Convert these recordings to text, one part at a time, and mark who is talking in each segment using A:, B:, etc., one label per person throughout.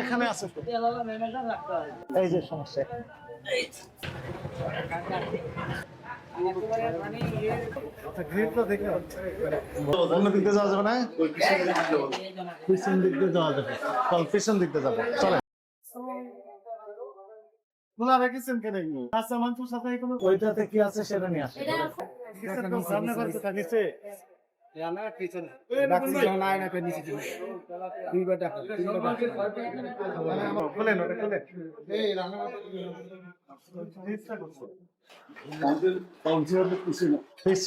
A: এখানে আছে। এই যে সমস্যা। অন্য দিক দিয়ে যাওয়া যাবে না? পিছন দিক দিয়ে যাওয়া যাবে। চল পিছন দিক দিয়ে যাবে। চলে খোলা রেখেছেন কেন এগুলো? আচ্ছা সাথে কোনো ওইটাতে কি আছে সেটা নিয়ে আসে সামনে করতে থাকিছে খোলেন ওটা খোলেন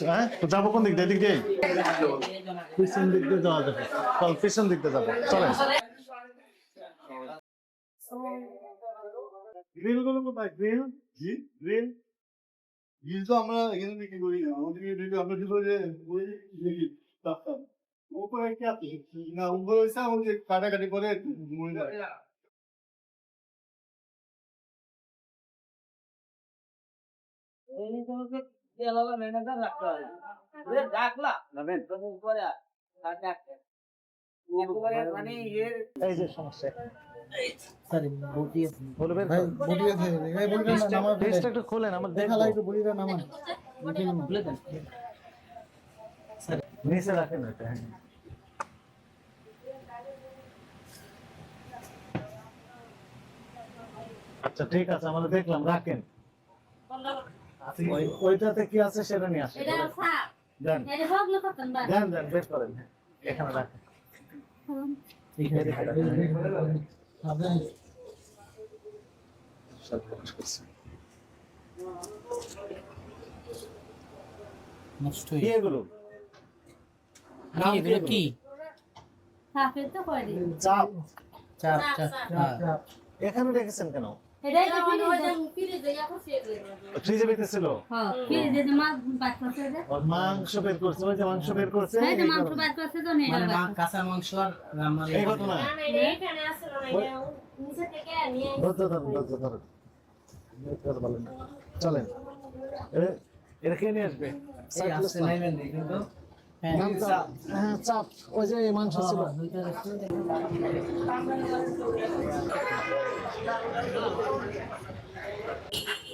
A: হ্যাঁ? তো যাব কোন দিক দিয়ে এদিক দিয়ে পিছন দিক দিয়ে যাওয়া যাবে চল পিছন দিক দিয়ে যাবে চলে গ্রিলগুলো কোথায়? গ্রিল? জি, গ্রিল।
B: তো আমরা এখানে বিক্রি করি? না আমাদের আমরা কি করে ওই দেখি রাস্তা। উপরে কি আছে? না উপরে হয়েছে আমাদের কাটাকাটি করে মরে যায়
A: এই যে সমস্যা। বলবেন
B: ভাই বডিয়ে থাকে এই বডিটা নামা
A: ফেসটা একটু খোলেন আমার
B: দেখা
A: দেখব।
B: লাগে একটু বডিটা নামান
A: নিচে রাখেন ওটা হ্যাঁ। আচ্ছা ঠিক আছে আমরা দেখলাম রাখেন। ওই- ওইটাতে কি আছে সেটা নিয়ে আসেন।
C: এটা
A: দেন।
C: এটা
A: দেন। দেন বের করেন এখানে রাখেন। এগুলো এগুলো?
D: কি
A: চাপ
D: চাপ
C: চাপ।
D: হ্যাঁ।
A: এখানে রেখেছেন কেন ফ্রিজে
C: হ্যাঁ
A: মাংস বের করছে ওই যে মাংস বের করছে
C: এই যে
A: এই
C: মাংস
A: কারণে।
C: বাদ করছে তো নেই
D: মানে কাঁচা মাংস
A: এই ঘটনা। চলেন। এটা কে নিয়ে আসবে?
D: হ্যাঁ,
A: চাপ। হ্যাঁ চাপ ওই যে মাংস ছিল।
D: হ্যাঁ,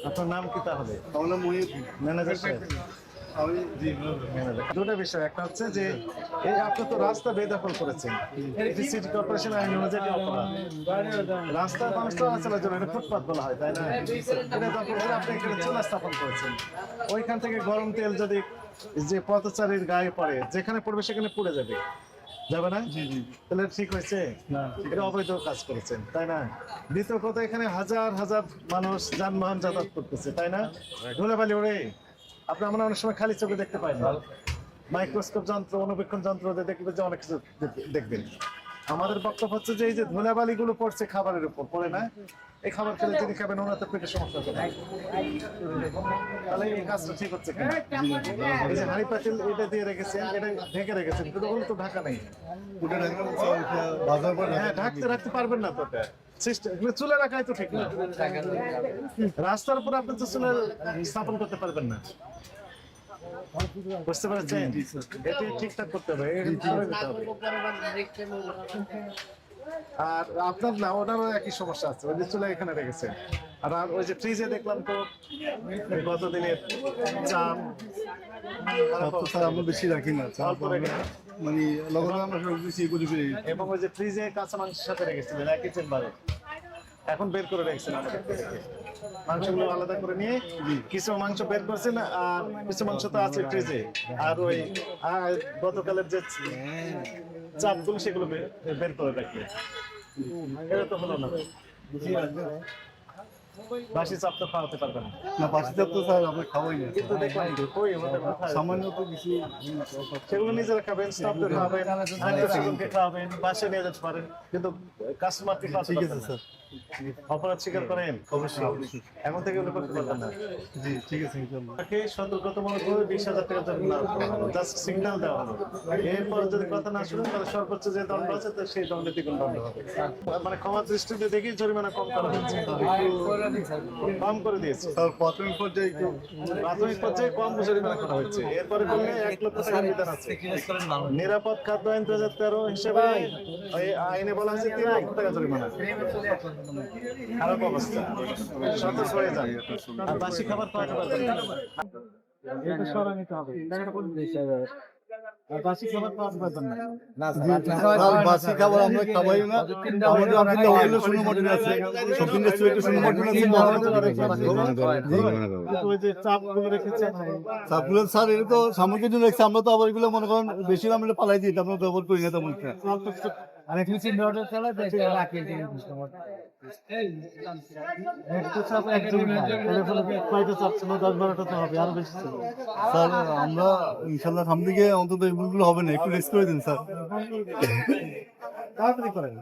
A: আপনার নাম কি তাহলে? ম্যানেজার সাহেব। দুটো বিষয়। একটা হচ্ছে যে এই আপনি তো রাস্তা বেদখল করেছেন। সিটি কর্পোরেশন আইন অনুযায়ী অপরাধ। রাস্তার মানুষ চলাচলের জন্য এটা ফুটপাত বলা হয় তাই না? এটা আপনি এখানে চুলা স্থাপন করেছেন। ওইখান থেকে গরম তেল যদি যে পথচারীর গায়ে পড়ে যেখানে পড়বে সেখানে পুড়ে যাবে। যাবে না? তাহলে ঠিক হয়েছে? এটা অবৈধ কাজ করেছেন তাই না? দ্বিতীয় কথা এখানে হাজার হাজার মানুষ যানবাহন যাতায়াত করতেছে তাই না? ধুলাবালি ওরে আপনি আমরা অনেক সময় খালি চোখে দেখতে পাই না। মাইক্রোস্কোপ যন্ত্র অনুবেক্ষণ যন্ত্র দেখবে যে অনেক কিছু দেখবেন। আমাদের বক্তব্য হচ্ছে যে এই যে ধুলাবালি গুলো পড়ছে খাবারের উপর, পড়ে না? এই খাবার খেলে যিনি খাবেন সমস্যা তাহলে এই কাজটা ঠিক হচ্ছে এই যে হাঁড়ি পাতিল, এটা দিয়ে রেখেছেন, এটা ঢেকে রেখেছেন, কিন্তু ওগুলো তো ঢাকা নেই। হ্যাঁ ঢাকতে রাখতে পারবেন না তো তো ঠিক না। রাস্তার উপর আপনি তো চুলে স্থাপন করতে পারবেন না। বুঝতে পারছেন? এটি ঠিকঠাক করতে হবে। আর আপনার না ওনারও একই সমস্যা আছে ওই যে চুলা এখানে রেখেছে আর আর ওই যে ফ্রিজে দেখলাম তো গত দিনের চাপ
B: আমরা বেশি রাখি না মানে আমরা সব বেশি করে
A: এবং ওই যে ফ্রিজে কাঁচা মাংসের সাথে রেখেছিলেন একই চেম্বারে এখন বের করে রেখেছেন মাংসগুলো আলাদা করে নিয়ে কিছু মাংস বের করছেন, আর কিছু মাংস তো আছে ফ্রিজে আর ওই গতকালের যে চাপগুলো সেগুলো বের করে রাখবে এটা তো হলো না। বাসি চাপ তো খাওয়াতে পারবেন না।
B: না পাশে চাপ তো স্যার আমরা খাওয়াই না।
A: কিন্তু দেখলাম কই কোথায়?
B: সামান্য তো কিছু
A: সেগুলো নিজেরা খাবেন স্টাফদের খাবেন আত্মীয় স্বজনকে খাওয়াবেন বাসে নিয়ে যেতে পারেন। কিন্তু কাস্টমারকে খাওয়াতে
B: ঠিক আছে স্যার।
A: অপরাধ স্বীকার করেন?
B: অবশ্যই
A: এখন থেকে ওগুলো করতে পারবেন না।
B: জি ঠিক আছে ইনশাল্লাহ
A: তাকে সতর্কতামূলক করে বিশ হাজার টাকা জরিমানা জাস্ট সিগন্যাল দেওয়া হলো এরপর যদি কথা না শুনেন তাহলে সর্বোচ্চ যে দণ্ড আছে তো সেই দণ্ডে দ্বিগুণ দণ্ড হবে। মানে ক্ষমা দৃষ্টিতে দেখি জরিমানা কম করা হচ্ছে কম করে দিয়েছে
B: স্যার প্রাথমিক পর্যায়ে একটু
A: প্রাথমিক পর্যায়ে কম জরিমানা করা হয়েছে। এরপরে করলে এক লক্ষ টাকার বিধান আছে। নিরাপদ খাদ্য আইন দু হাজার তেরো হিসেবে ওই আইনে বলা হয়েছে তিন লক্ষ টাকা জরিমানা। খারাপ অবস্থা। সতর্ক হয়ে যান আর বাসি খাবার খাওয়া খাবার এটা সরা নিতে হবে।
B: সামগ্রীর জন্য রেখেছে আমরা তো আবার এগুলো মনে করেন বেশি দাম পালাই দিই আমরা ব্যবহার করি না তেমন
D: আর
B: স্যার আমরা ইনশাল্লাহ সামনে গিয়ে অন্তত এগুলো হবে না একটু রেস্ট করে দিন স্যার।
A: তাড়াতাড়ি করেন